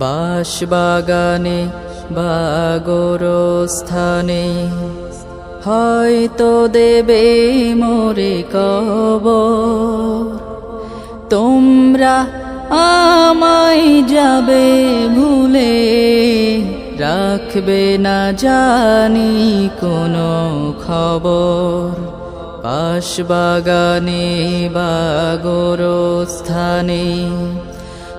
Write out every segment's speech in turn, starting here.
বাঁশবাগানে বাগর স্থানে হয়তো দেবে মোরে কব তোমরা আমায় যাবে ভুলে। রাখবে না জানি কোনো খবর। পাশবাগানে বাগর স্থানে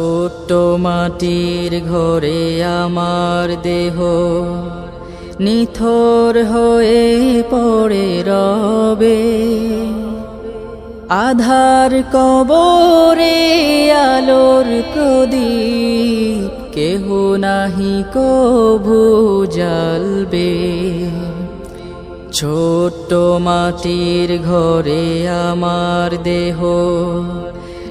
ছোট্ট মাটির ঘরে আমার দেহ নিথর হয়ে পড়ে রবে। আধার কবরে আলোর প্রদীপ, কেহ নাহি কভু জ্বালবে। ছোট্ট মাটির ঘরে আমার দেহ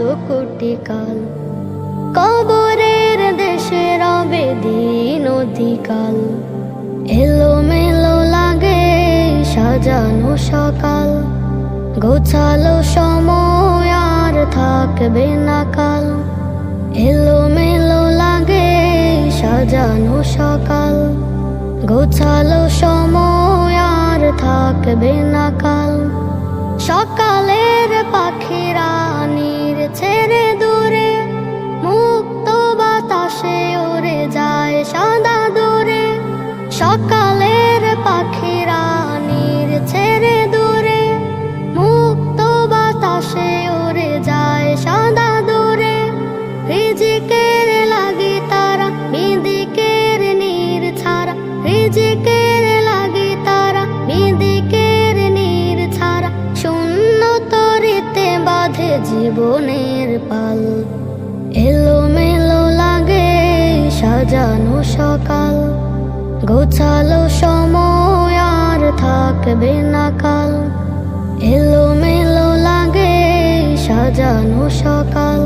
কোটি কাল। কবরের দেশে রবে দিন অধিকাল। এলো মেলো লাগে সাজানো সকাল। গোছালো সময় আর থাকবে না কাল। এলো মেলো লাগে সাজানো সকাল। গোছালো সময় আর থাকবে না কাল। সকালের পাখিরা নীর ছেড়ে দূরে মুক্ত বাতাসে ওরে যায় সাদা দূরে। সকালের জীবনের পাল। এলো মেলো লাগে সাজানো সকাল। গোছালো সময় আর থাকবে না কাল। এলো মেলো লাগে সাজানো সকাল।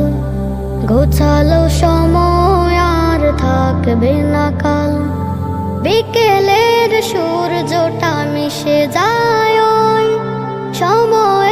গোছালো সময় আর থাকবে না কাল। বিকেলের সূর্যটা মিশে যায় সময়।